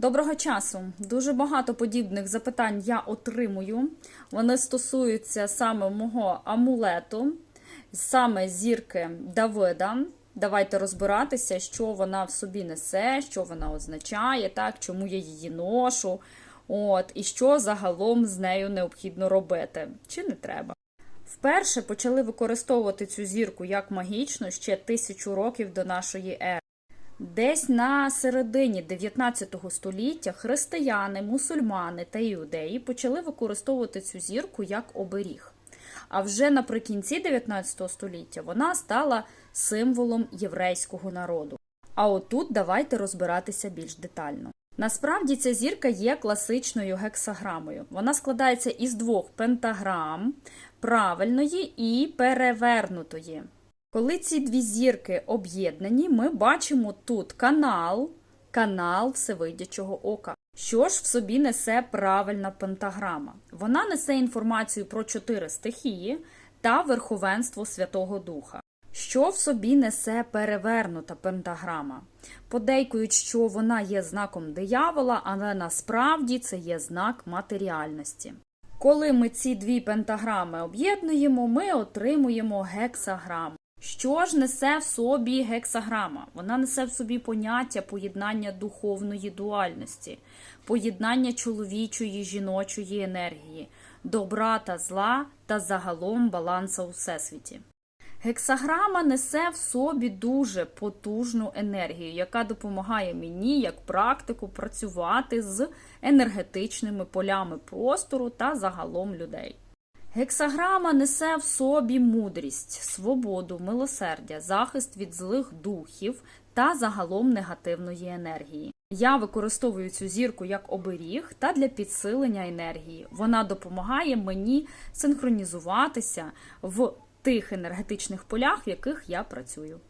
Доброго часу. Дуже багато подібних запитань я отримую. Вони стосуються саме мого амулету, саме зірки Давида. Давайте розбиратися, що вона в собі несе, що вона означає, так, чому я її ношу, от, і що загалом з нею необхідно робити, чи не треба. Вперше почали використовувати цю зірку як магічну ще тисячу років до нашої ери. Десь на середині 19 століття християни, мусульмани та іудеї почали використовувати цю зірку як оберіг. А вже наприкінці 19 століття вона стала символом єврейського народу. А отут давайте розбиратися більш детально. Насправді ця зірка є класичною гексаграмою. Вона складається із двох пентаграм правильної і перевернутої. Коли ці дві зірки об'єднані, ми бачимо тут канал, канал Всевидячого Ока. Що ж в собі несе правильна пентаграма? Вона несе інформацію про чотири стихії та верховенство Святого Духа. Що в собі несе перевернута пентаграма? Подейкують, що вона є знаком диявола, але насправді це є знак матеріальності. Коли ми ці дві пентаграми об'єднуємо, ми отримуємо гексаграму. Що ж несе в собі гексаграма? Вона несе в собі поняття поєднання духовної дуальності, поєднання чоловічої жіночої енергії, добра та зла та загалом баланса у всесвіті. Гексаграма несе в собі дуже потужну енергію, яка допомагає мені як практику працювати з енергетичними полями простору та загалом людей. Гексаграма несе в собі мудрість, свободу, милосердя, захист від злих духів та загалом негативної енергії. Я використовую цю зірку як оберіг та для підсилення енергії. Вона допомагає мені синхронізуватися в тих енергетичних полях, в яких я працюю.